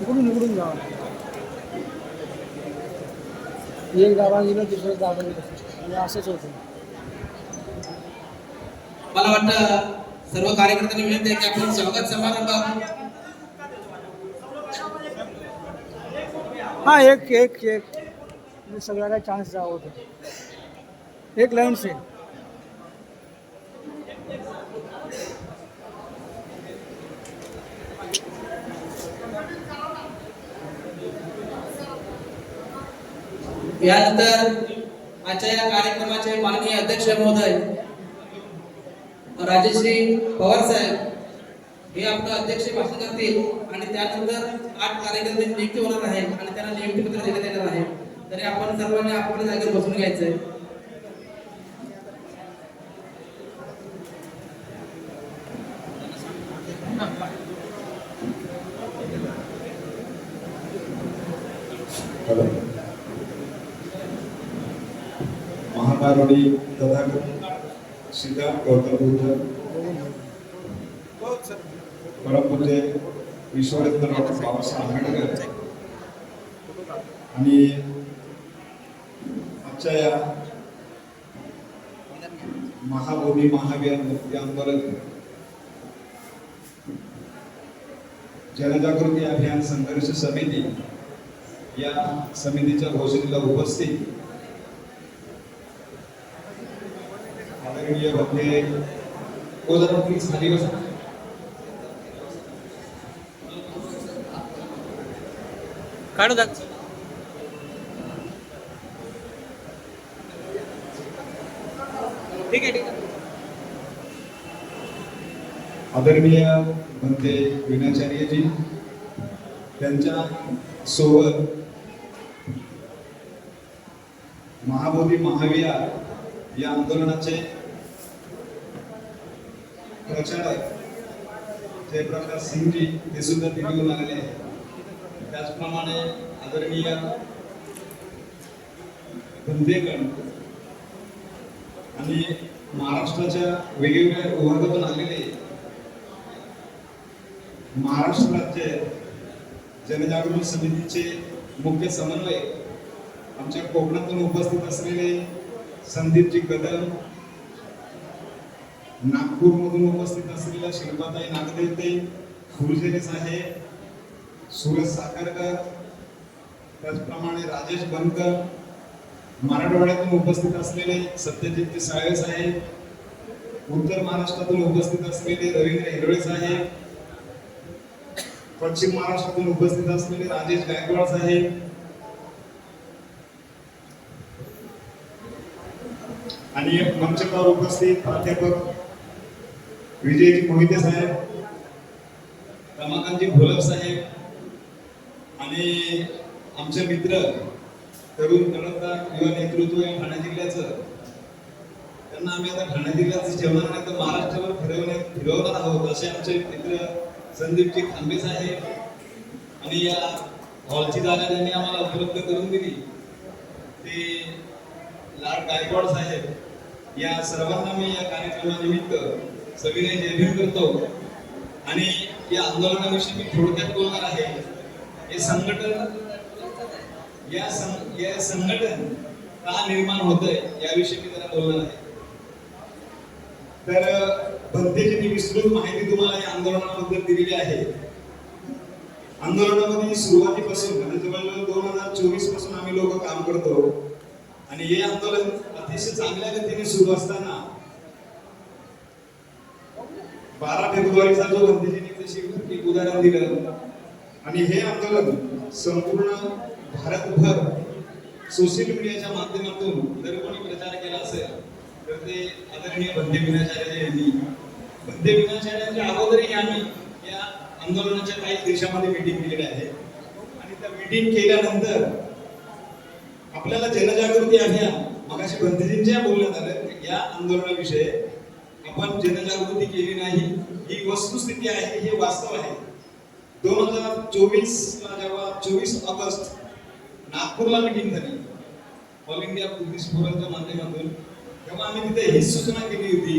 इकडून इकडून जावं एक गावा गेलं दुसरं गावा गेलं असंच होतं. मला वाटतं सर्व कार्यकर्त्यांनी विनंती आहे की आपण स्वागत समारंभ हा एक एक एक. सगळ्याला चान्स द्यावा होता. एक लाईन से यानंतर आजच्या या कार्यक्रमाचे माननीय अध्यक्ष महोदय राजेश्री पवार साहेब हे आपलं अध्यक्ष भाषण करतील आणि त्यानंतर आठ कार्यकर्त्यांची नियुक्ती होणार आहे आणि त्यांना नियुक्तीपत्र देण्यात येणार आहे. तरी आपण सर्वांनी आपल्या जागेवर बसून घ्यायचंय. आहे गौतम बुद्ध परमपूज्य विश्वरत्न डॉक्टर बाबासाहेब आंबेडकर आणि आजच्या या महाबोधी महावीर मुक्ती आंदोलन जनजागृती अभियान संघर्ष समिती या समितीच्या घोषणेला उपस्थित आदरणीय भक्ते जरा प्लीज खाली बसा. काढू द्या ठीक आहे ठीक आहे. आदरणीय भंते विनाचार्यजी त्यांच्यासोबत महाबोधी महाविहार या आंदोलनाचे प्रचारक जयप्रकाश सिंगजी हे सुद्धा तिथे आलेले आहेत त्याचप्रमाणे आदरणीय बंदेगण आणि महाराष्ट्राच्या वेगवेगळ्या विभागातून आलेले महाराष्ट्र राज्य जनजागृती समितीचे मुख्य समन्वय आमच्या कोकणातून उपस्थित असलेले संदीपजी कदम नागपूरमधून उपस्थित असलेल्या शिल्पाताई नागदेवते खुर्जेरे साहेब सुरज साखरकर त्याचप्रमाणे राजेश बनकर मराठवाड्यातून उपस्थित असलेले सत्यजित साळे साहेब उत्तर महाराष्ट्रातून उपस्थित असलेले रवींद्र हिरळे साहेब पश्चिम महाराष्ट्रातून उपस्थित असलेले राजेश गायकवाड साहेब आणि मंचकावर उपस्थित प्राध्यापक विजयजी मोहिते साहेब रमाकांतजी भोलप साहेब आणि आमचे मित्र तरुण तळपदार युवा नेतृत्व हे ठाणे जिल्ह्याचं. त्यांना आम्ही आता ठाणे जिल्ह्याचं ठेवणार नाही तर महाराष्ट्रावर फिरवण्यात फिरवणार आहोत असे आमचे मित्र संदीपजी खांबे साहेब आणि या हॉलची जागा त्यांनी आम्हाला उपलब्ध करून दिली ते लाड गायकवाड साहेब या सर्वांना मी या कार्यक्रमानिमित्त सविनय जयभीम करतो. आणि या आंदोलनाविषयी मी थोडक्यात बोलणार आहे. हे संघटन या सं या संघटन का निर्माण होतंय याविषयी मी जरा बोलणार आहे. तर भंतेजींनी विस्तृत माहिती तुम्हाला या आंदोलनाबद्दल दिलेली आहे. आंदोलनामध्ये सुरुवातीपासून म्हणजे जवळजवळ दोन हजार चोवीसपासून आम्ही लोक काम करतो. आणि हे आंदोलन अतिशय चांगल्या गतीने सुरू असताना बारा जो गांधीजींनी जशी एक उदाहरण दिलं आणि हे आंदोलन संपूर्ण भारतभर सोशल मीडियाच्या माध्यमातून जर कोणी प्रचार केला असेल तर ते आदरणीय बंदे विनाचार्य यांनी बंदे विनाचार्यांच्या अगोदरही आम्ही या आंदोलनाच्या काही देशामध्ये मीटिंग केलेली आहे. आणि त्या मीटिंग केल्यानंतर आपल्याला जनजागृती अभियान मगाशी बंदीजींच्या बोलण्यात आलं या आंदोलनाविषयी आपण जनजागृती केली नाही ही वस्तुस्थिती आहे हे वास्तव आहे. दोन हजार चोवीस जेव्हा चोवीस ऑगस्ट नागपूरला मिटिंग झाली ऑल इंडिया बुद्धिस्ट फोरमच्या माध्यमातून तेव्हा आम्ही तिथे ही सूचना केली होती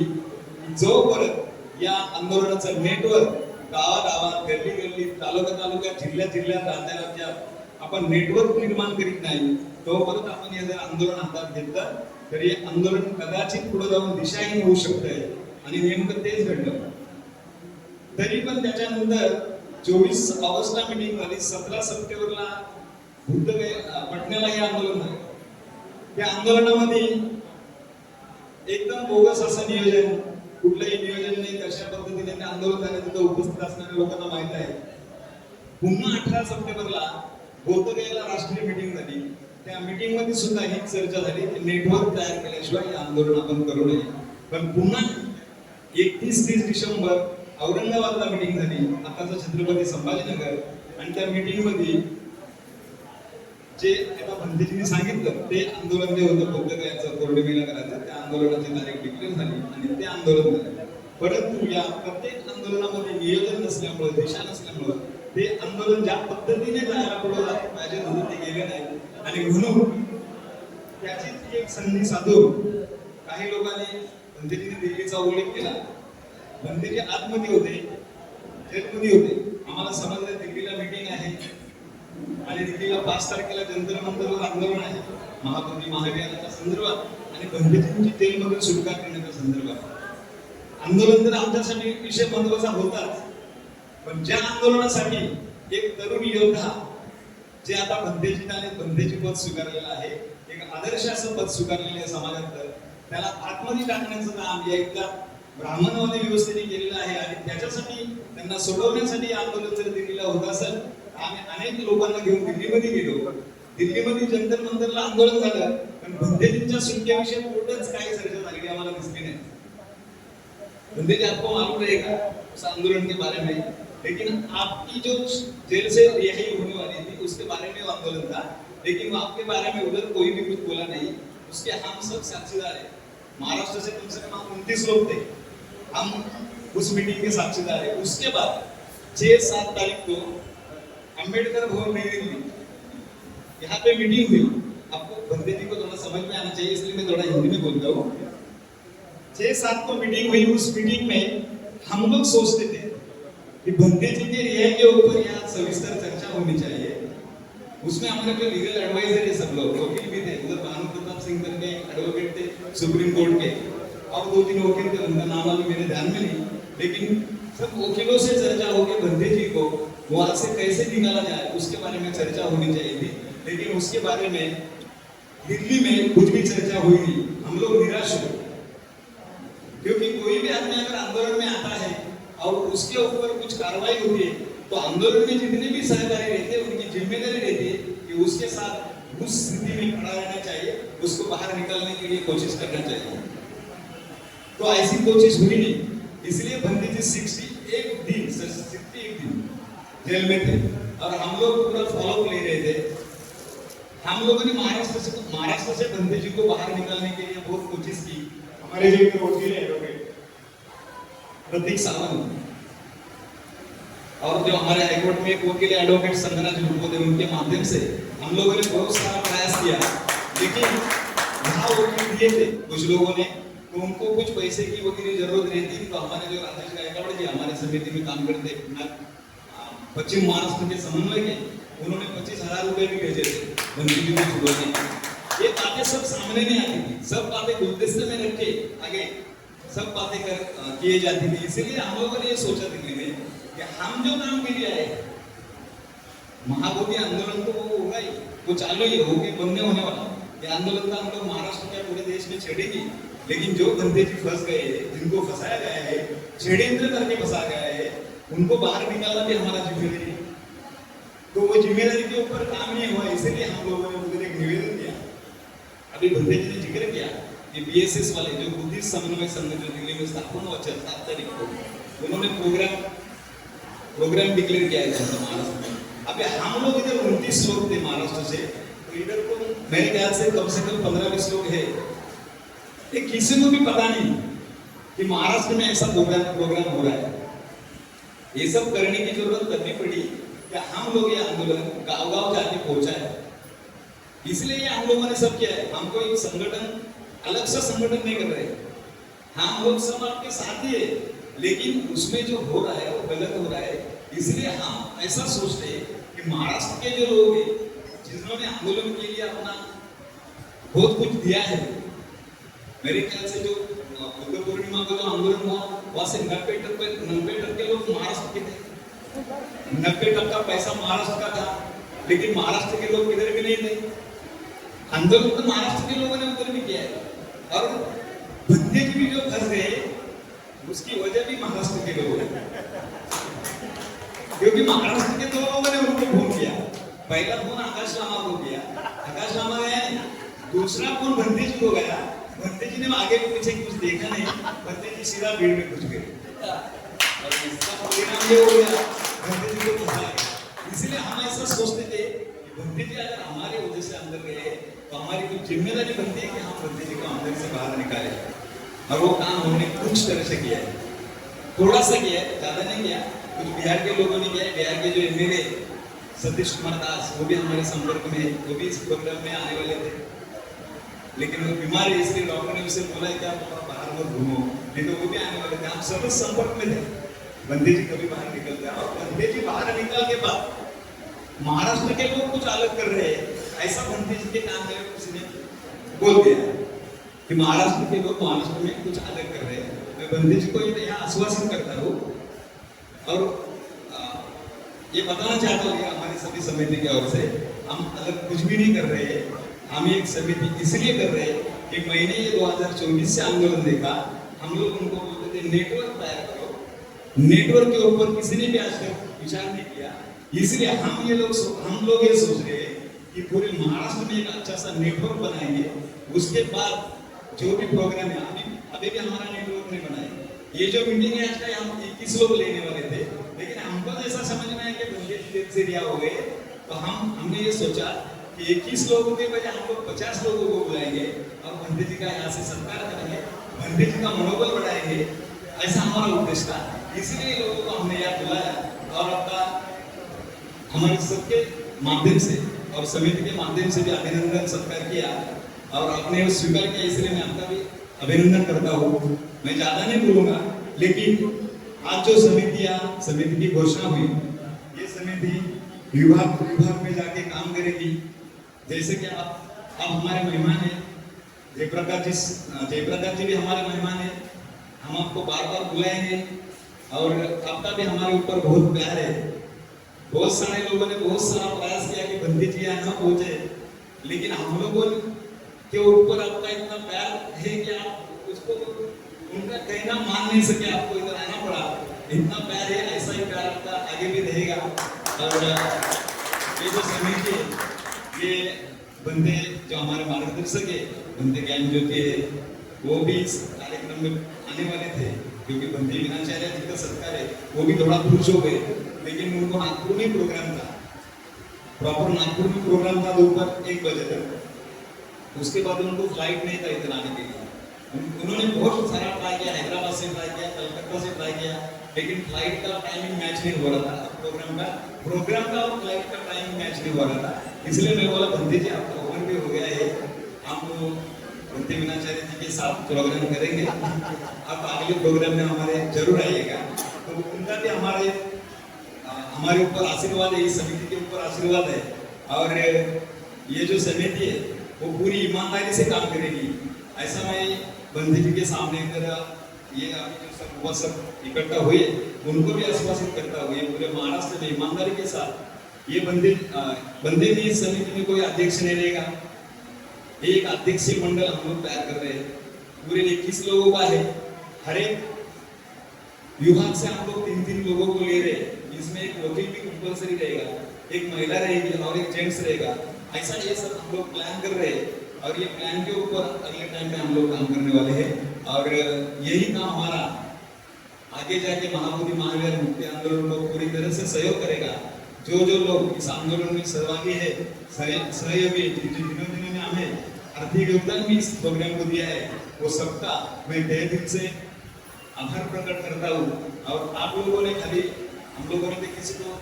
की जोपर्यंत या आंदोलनाचं नेटवर्क गावागावात गल्ली गल्ली तालुका तालुका जिल्ह्या जिल्ह्यात राज्या राज्यात आपण नेटवर्क निर्माण करीत नाही तोपर्यंत आपण हे जर आंदोलन हातात घेतलं तर हे आंदोलन कदाचित पुढे जाऊन दिशाहीन होऊ शकतंय. आणि नेमकं तेच घडलं. तरी पण त्याच्यानंतर चोवीस ऑगस्टला मिटिंग झाली सतरा सप्टेंबरला बुद्ध पटण्याला हे आंदोलन झालं. त्या आंदोलनामध्ये एकदम बोगस असं नियोजन कुठलंही नियोजन नाही कशा पद्धतीने ते आंदोलन झालं तिथं उपस्थित असणाऱ्या लोकांना माहीत आहे. पुन्हा अठरा सप्टेंबरला बोधगयाला राष्ट्रीय मिटिंग झाली. त्या मिटिंगमध्ये सुद्धा ही चर्चा झाली नेटवर्क तयार केल्याशिवाय हे आंदोलन आपण करू नये. पण पुन्हा एकतीस तीस डिसेंबर औरंगाबादला मीटिंग झाली. आताचा छत्रपती संभाजीनगर. आणि त्या मीटिंगमध्ये जे आता भंतेजींनी सांगितलं ते आंदोलन जे होतं बौद्धगयाचं पौर्णिमेला करायचं त्या आंदोलनाची तारीख डिक्लेअर झाली आणि ते आंदोलन झालं. परंतु या प्रत्येक आंदोलनामध्ये नियोजन नसल्यामुळं दिशा नसल्यामुळं ते आंदोलन ज्या पद्धतीने जायला पुढे पाहिजे होतं ते गेले नाही. आणि म्हणून त्याची ती एक संधी साधून काही लोकांनी भंतेजीने दिल्लीचा उल्लेख केला. भंतेजी आतमध्ये होते जेलमध्ये होते. आम्हाला समजलं दिल्लीला मीटिंग आहे. आणि दिल्लीला पाच तारखेला जंतर मंतरवर आंदोलन आहे. महाबोधी महाविहाराच्या संदर्भात आणि तेल जेलमधून सुटका करण्याच्या संदर्भात. आंदोलन तर आमच्यासाठी विषय महत्त्वाचा होताच. पण ज्या आंदोलनासाठी एक तरुण योद्धा जे आता बंदेजी आणि बंदेची पद स्वीकारलेलं आहे एक आदर्श असं पद स्वीकारलेलं आहे समाजात त्याला आतमध्ये टाकण्याचं काम या एकदा ब्राह्मणवादी व्यवस्थेने केलेलं आहे आणि त्याच्यासाठी त्यांना सोडवण्यासाठी आंदोलन जर दिल्लीला होत असेल आम्ही अनेक लोकांना घेऊन दिल्लीमध्ये गेलो. दिल्लीमध्ये जंतर मंतरला आंदोलन झालं पण बंदेजींच्या सुट्ट्याविषयी कुठंच काही चर्चा झालेली आम्हाला दिसली नाही. बंदेजी आपको मालूम रहेगा उस आंदोलन के बारे में. लेकिन आपकी जो जेल से रिहाई होने वाली थी उसके बारे में आंदोलन था. लेकिन आपके बारे में उधर कोई भी कुछ बोला नहीं. उसके हम सब साक्षीदार हैं. महाराष्ट्र से कम से कम हम उनतीस लोग थे। हम उस मीटिंग के साक्षीदार है। उसके बाद छह सात तारीख को अंबेडकर भवन नई दिल्ली। यहाँ पे मीटिंग हुई। आपको बंदे जी को थोड़ा समझ में आना चाहिए, इसलिए मैं थोड़ा हिंदी में बोलता हूँ। छह सात को मीटिंग हुई। उस मीटिंग में हम लोग सोचते थे कि बंदे जी के रिहाई के ऊपर यहाँ सविस्तर चर्चा होनी चाहिए। उसमें हमारे जो लीगल एडवाइजर है सब लोग। वकील भी थे, उधर भानु प्रताप सिंह करके एडवोकेट थे सुप्रीम कोर्ट के। और दो तीन वकील थे, उनका नाम अभी मेरे ध्यान में नहीं। लेकिन सब वकीलों से चर्चा हो गई बंदे जी को, वहाँ से कैसे निकाला जाए, उसके बारे में चर्चा होनी चाहिए। थी लेकिन उसके बारे में दिल्ली में कुछ भी चर्चा हुई नहीं। हम लोग निराश हुए। क्योंकि कोई भी आदमी अगर आंदोलन में आता है और उसके ऊपर कुछ कार्रवाई होती है तो आंदोलन में जितने भी सहकारी रहते हैं, उनकी ज़िम्मेदारी रहती है कि उसके साथ उस स्थिति में खड़ा रहना चाहिए, उसको बाहर निकालने के लिए कोशिश करना चाहिए। तो ऐसी कोशिश हुई नहीं। इसलिए बंदी जी सिक्सटी एक दिन सिक्सटी एक दिन जेल में थे और हम लोग पूरा फॉलो ले रहे थे। हम लोगों ने महाराष्ट्र से महाराष्ट्र से बंदी जी को बाहर निकालने के लिए बहुत कोशिश की। हमारे जो वकील है एडवोकेट प्रतीक सावंत। और जो हमारे हाईकोर्ट में वकील है एडवोकेट संगना जुलपोदे उनके माध्यम से हम लोगों ने बहुत सारा प्रयास किया। लेकिन यहाँ वकील दिए थे कुछ लोगों ने तो उनको कुछ पैसे की वकील ज़रूरत रहती थी। तो हमारे जो राजेश गायकवाड़ जी हमारे समिति में काम करते पश्चिम महाराष्ट्र के समन्वय के, उन्होंने पच्चीस हज़ार रुपए भी भेजे थे बंदी जी को छुड़वाने ये बातें सब सामने नहीं आती थी। सब बातें गुलदस्ते में रख के आगे सब बातें कर किए जाती थी। इसीलिए हम लोगों ने ये सोचा दिल्ली में कि हम जो काम के लिए आए महाबोधि आंदोलन तो वो होगा ही। वो चालू ही होगी बनने होने वाला। ये आंदोलन तो हम लोग महाराष्ट्र के पूरे देश में छेड़ेगी। लेकिन जो बंदे जी फंस गए हैं, जिनको फंसाया गया है षड्यंत्र करके फंसा गया है, उनको बाहर निकालना भी हमारा ज़िम्मेदारी है। तो वो ज़िम्मेदारी के ऊपर काम नहीं हुआ, इसलिए हम लोगों ने उधर एक निवेदन दिया। अभी बंदे जी ने ज़िक्र किया कि बीएसएस वाले जो बुद्धिस्ट समन्वय संघ जो दिल्ली में स्थापन हुआ सात तारीख को, उन्होंने प्रोग्राम प्रोग्राम डिक्लेयर किया है जनता महाराष्ट्र में। अभी हम लोग इधर उनतीस लोग थे महाराष्ट्र से। तो इधर तो मेरे ख्याल से कम से कम पंद्रह बीस लोग है। ये किसी को भी पता नहीं कि महाराष्ट्र में ऐसा प्रोग्राम प्रोग्राम हो रहा है। ये सब करने की ज़रूरत तभी पड़ी कि हम लोग ये आंदोलन गाँव गाँव जाके पहुँचा है। इसलिए ये हम लोगों ने सब किया है। हमको एक संगठन, अलग से संगठन नहीं कर रहे। हम लोग सब आपके साथ ही है। लेकिन उसमें जो हो रहा है, वो गलत हो रहा है। इसलिए हम ऐसा सोचते हैं कि महाराष्ट्र के जो लोग हैं, जिन्होंने आंदोलन के लिए अपना बहुत कुछ दिया है, मेरे ख्याल से जो बुद्ध पूर्णिमा का जो आंदोलन हुआ, वहाँ से नब्बे टक्के नब्बे टक्के लोग महाराष्ट्र के थे। नब्बे टक्का पैसा महाराष्ट्र का था, लेकिन महाराष्ट्र के लोग किधर भी नहीं थे। आंदोलन तो महाराष्ट्र के लोगों ने उधर भी किया है। और बंदे भी जो फंस गए उसकी वजह भी महाराष्ट्र के लोग हैं क्योंकि महाराष्ट्र के दो लोगों ने उनको फ़ोन किया। पहला फ़ोन आकाश लामा को किया। आकाश लामा गया दूसरा फ़ोन भंते जी को गया। भंते जी ने आगे पीछे कुछ देखा नहीं। भंते जी सीधा भीड़ में घुस गए। परिणाम ये हो गया भंते जी को गया। इसलिए हम ऐसा सोचते थे भंते जी अगर हमारे वजह से अंदर गए तो हमारी कुछ ज़िम्मेदारी बनती है कि हम भंते जी को अंदर से बाहर निकालें। और वो काम हमने कुछ तरह से किया है। थोड़ा सा किया है, ज़्यादा नहीं किया। कुछ बिहार के लोगों ने किया है। बिहार के जो एमएलए सतीश कुमार दास, वो भी हमारे संपर्क में है। वो भी इस प्रोग्राम में आने वाले थे। लेकिन वो बीमार है, इसलिए डॉक्टर ने उसे बोला है कि आप थोड़ा बाहर मत घूमो। नहीं तो वो भी आने वाले थे। हम सब संपर्क में थे। बंदे जी कभी बाहर निकलते हैं। और बंदे जी बाहर निकल के बाद महाराष्ट्र के लोग कुछ अलग कर रहे हैं। ऐसा बंदे जी के काम में किसी ने बोल दिया। कि महाराष्ट्र के लोग महाराष्ट्र में कुछ अलग कर रहे हैं। मैं बंदे जी को ये यहाँ आश्वासन करता हूँ। और ये बताना चाहता हूँ हमारी सभी समिति की ओर से हम अलग कुछ भी नहीं कर रहे हैं। हम एक समिति इसलिए कर रहे हैं कि मैंने ये 2024 से आंदोलन देखा। हम लोग उनको बोलते थे नेटवर्क तैयार करो। नेटवर्क के ऊपर किसी ने भी आज तक विचार नहीं किया। इसलिए हम ये लोग हम लोग ये सोच रहे हैं कि पूरे महाराष्ट्र में एक अच्छा सा नेटवर्क बनाएँगे। उसके बाद जो भी प्रोग्राम है, अभी अभी भी हमारा नेटवर्क नहीं बनाए ये जो मीटिंग है, आज हम इक्कीस लोग लेने वाले थे। लेकिन हमको तो ऐसा समझ में आया कि से रिया हो गए। तो हम हमने ये सोचा कि इक्कीस लोगों के बजाय हम लोग पचास लोगों को बुलाएँगे। और बंदे जी का यहाँ से सत्कार करेंगे। पंडित जी का मनोबल बढ़ाएँगे। ऐसा हमारा उद्देश्य था। इसलिए लोगों को हमने यहाँ बुलाया और आपका हमारे सबके माध्यम से और समिति के माध्यम से भी अभिनंदन सत्कार किया। और आपने स्वीकार किया, इसलिए मैं आपका भी अभिनंदन करता हूँ। मैं ज़्यादा नहीं बोलूँगा, लेकिन आज जो समितियाँ समिति की घोषणा हुई, ये समिति विभाग विभाग में जाके काम करेगी। जैसे कि आप आप हमारे मेहमान हैं, जयप्रकाश जी जयप्रकाश जी भी हमारे मेहमान हैं। हम आपको बार बार बुलाएँगे, और आपका भी हमारे ऊपर बहुत प्यार है। बहुत सारे लोगों ने बहुत सारा प्रयास किया कि बंदी जी यहाँ पहुँचे, लेकिन हम लोगों के ऊपर आपका इतना प्यार है कि आप उसको उनका कहना मान नहीं सके आपको, इधर आना पड़ा। इतना प्यार है, ऐसा ही प्यार आपका आगे भी रहेगा। और ये जो समिति है ये बंदे जो हमारे मार्गदर्शक है, बंदे ज्ञान ज्योति है, वो भी इस कार्यक्रम में आने वाले थे, क्योंकि बंदे विनाचार्य जी का सत्कार है, वो भी थोड़ा खुश हो गए। लेकिन उनको नागपुर में प्रोग्राम था। प्रॉपर नागपुर में प्रोग्राम था दोपहर एक बजे तक। उसके बाद उनको फ़्लाइट नहीं था इधर आने के लिए। उन्होंने बहुत सारा ट्राई किया, हैदराबाद से ट्राई किया, कलकत्ता से ट्राई किया, लेकिन फ़्लाइट का टाइमिंग मैच नहीं हो रहा था। प्रोग्राम का प्रोग्राम का और फ़्लाइट का टाइमिंग मैच नहीं हो रहा था। इसलिए मैं बोला, बंदी जी, आपका ओवर भी हो गया है। हम बंदी विनाचार्य जी के साथ प्रोग्राम करेंगे। आप अगले प्रोग्राम में हमारे ज़रूर आइएगा। तो उनका भी हमारे हमारे ऊपर आशीर्वाद है, इस समिति के ऊपर आशीर्वाद है। और ये जो समिति है वो पूरी ईमानदारी से काम करेगी। ऐसा मैं बंदी जी के सामने इधर ये अभी जो सब वो सब इकट्ठा हुए, उनको भी आश्वासित करता हूँ, ये पूरे महाराष्ट्र में ईमानदारी के साथ। ये बंदे बंदे में समिति में कोई अध्यक्ष नहीं रहेगा। एक अध्यक्ष मंडल हम लोग तैयार कर रहे हैं। पूरे इक्कीस लोगों का है। हर एक विभाग से हम लोग तीन तीन लोगों को ले रहे हैं। इसमें एक वकील भी कंपलसरी रहेगा, एक महिला रहेगी और एक जेंट्स रहेगा। ऐसा ये सब हम लोग प्लान कर रहे हैं। और ये प्लान के ऊपर अगले टाइम में हम लोग काम करने वाले हैं। और यही काम हमारा आगे जाके महाबोधि महावीर मुक्ति आंदोलन को पूरी तरह से सहयोग करेगा। जो जो लोग इस आंदोलन में सहभागी है, सह- सहयोगी जिन- जिन्होंने आर्थिक योगदान भी इस प्रोग्राम को दिया है, वो सबका मैं तहे दिल से आभार प्रकट करता हूँ। और आप लोगों ने खाली हम लोगों ने तो किसी को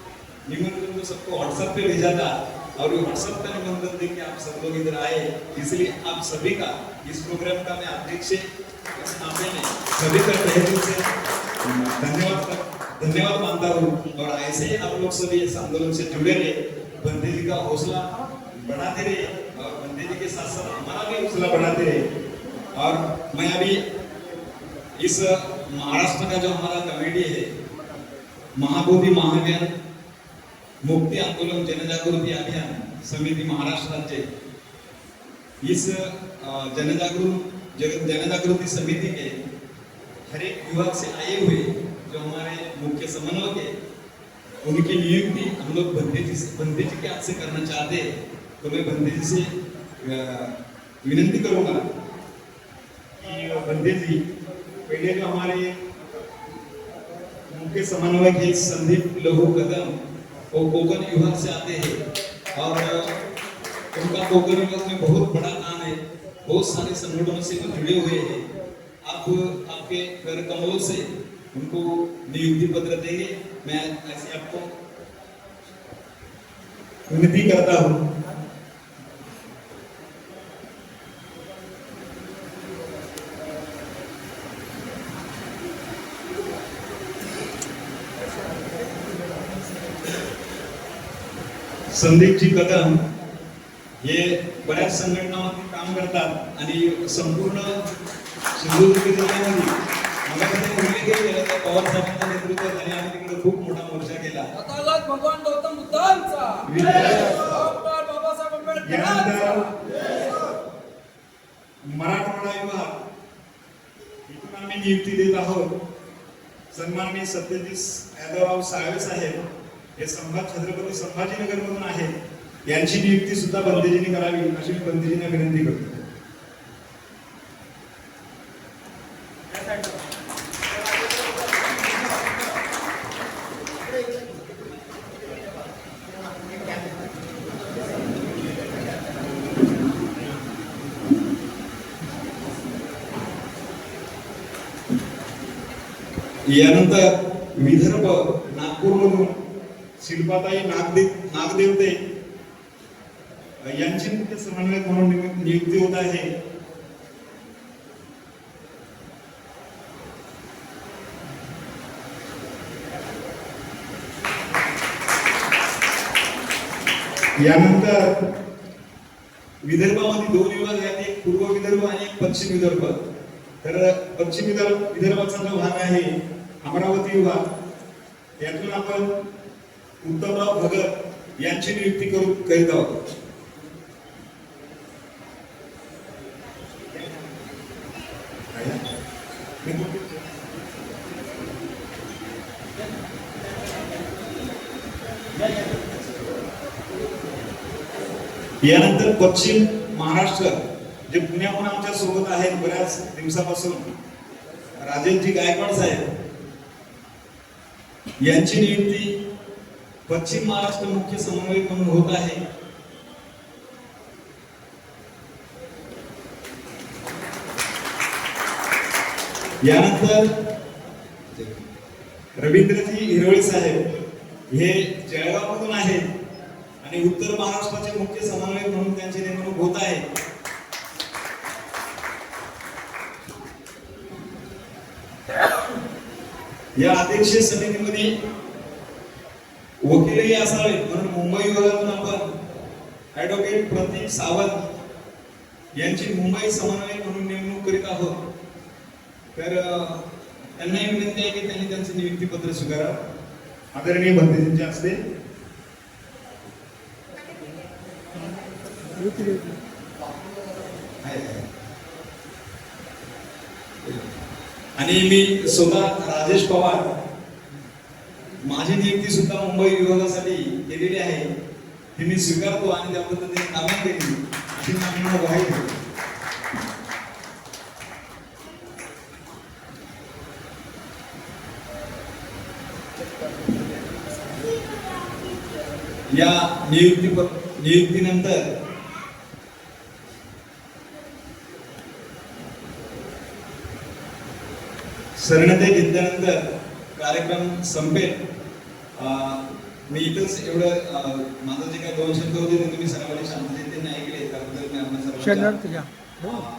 निमंत्रण तो सबको व्हाट्सएप पे भेजा था। और व्हाट्सएप का निमंत्रण देख के आप सब लोग इधर आए। इसलिए आप सभी का इस प्रोग्राम का मैं अध्यक्ष इस नाते में सभी का तहे दिल से धन्यवाद धन्यवाद मानता हूँ। और ऐसे ही आप लोग सभी इस आंदोलन से जुड़े रहे। बंदे जी का हौसला बढ़ाते रहे और बंदे जी के साथ साथ हमारा भी हौसला बढ़ाते रहे। और मैं अभी इस महाराष्ट्र का जो हमारा कमेटी है, महाबोधी महाअभियान मुक्ती आंदोलन, जनजागृती अभियान समिति महाराष्ट्र राज्य। इस जनजागृत जग- जनजागृति समिति के हर एक विभाग से आए हुए जो हमारे मुख्य समन्वयक है, उनकी नियुक्ति हम लोग बंदे जी से बंदे जी के हाथ से करना चाहते हैं। तो मैं बंदे जी से विनंती करूँगा कि बंदे जी पहले जो हमारे मुख्य समन्वयक है संदीप लहू कदम वो कोकन विभाग से आते हैं। और उनका कोकन विभाग में बहुत बड़ा काम है। बहुत सारे संगठनों से वो जुड़े हुए हैं। आप आपके घर कमलों से उनको नियुक्ति पत्र देंगे। मैं ऐसे आपको विनती करता हूँ। संदीपजी कदम हे बऱ्याच संघटनांमध्ये काम करतात आणि संपूर्ण सिंधुदुर्ग जिल्ह्यामध्ये मला कधी उल्लेख केला त्या पवार साहेबांच्या नेतृत्वाखाली आम्ही तिकडे खूप मोठा मोर्चा केला. तथागत भगवान गौतम बुद्धांचा. डॉक्टर बाबासाहेब आंबेडकरांचा. यानंतर मराठवाडा विभाग इथून आम्ही नियुक्ती देत आहोत. सन्माननीय सत्यजित यादवराव साळवे साहेब हे संभाज छत्रपती संभाजीनगर मधून आहेत यांची नियुक्ती सुद्धा बंदेजीने करावी अशी मी बंदेजींना विनंती करतो. यानंतर विदर्भ नागपूरमधून शिल्पाताई नागदे नागदेवते यांची मुख्य समन्वयक म्हणून नियुक्ती होत आहे. यानंतर विदर्भामध्ये दोन विभाग आहेत एक पूर्व विदर्भ आणि एक पश्चिम विदर्भ. तर पश्चिम विदर्भ विदर्भाचा जो भाग आहे अमरावती विभाग यातून आपण उत्तमराव भगत यांची नियुक्ती करू करीत आहोत. यानंतर पश्चिम महाराष्ट्र जे पुण्याहून आमच्यासोबत आहेत बऱ्याच दिवसापासून राजेशजी गायकवाड साहेब यांची नियुक्ती पश्चिम महाराष्ट्र मुख्य समन्वयक म्हणून होत आहे. यानंतर रवींद्रजी हिरवळे साहेब हे जळगाव मधून आहेत आणि उत्तर महाराष्ट्राचे मुख्य समन्वयक म्हणून त्यांची नेमणूक होत आहे. या अध्यक्ष समितीमध्ये वकीलही असावे म्हणून मुंबई विभागातून आपण ऍडव्होकेट प्रतीक सावंत यांची मुंबई समन्वयक म्हणून नेमणूक करीत आहोत. तर त्यांनाही विनंती आहे की त्यांनी त्यांचं नियुक्तीपत्र स्वीकारावं आदरणीय बंदेजींच्या हस्ते. आणि मी स्वतः राजेश पवार माझी नियुक्ती सुद्धा मुंबई विभागासाठी केलेली आहे. ती मी स्वीकारतो आणि त्या पद्धतीने कामं केली. अशी मागणी ग्वाही देतो. या नियुक्ती नियुक्तीनंतर शरणते घेतल्यानंतर कार्यक्रम संपेल. मी इथंच एवढं माझं जे काही दोन शब्द होते ते तुम्ही सर्वांनी शांततेने ऐकले त्याबद्दल मी आपल्या सर्वांचा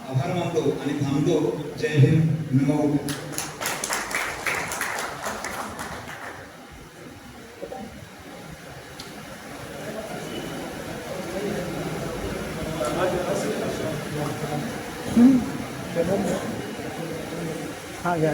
आभार मानतो आणि थांबतो. जय हिंद. नमो हां घ्या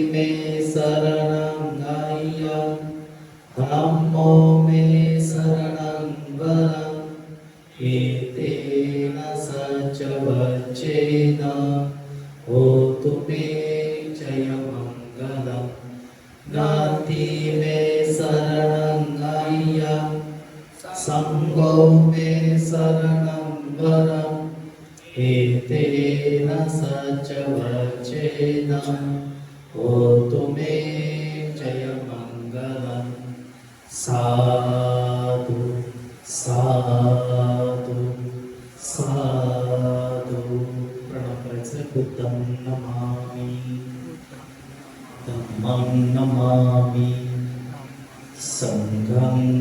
नाति मे शरणं गाय्यम् सङ्गो मे शरणं वरम् एतेन सच वचेन होतु मे जयमङ्गलम् Hum.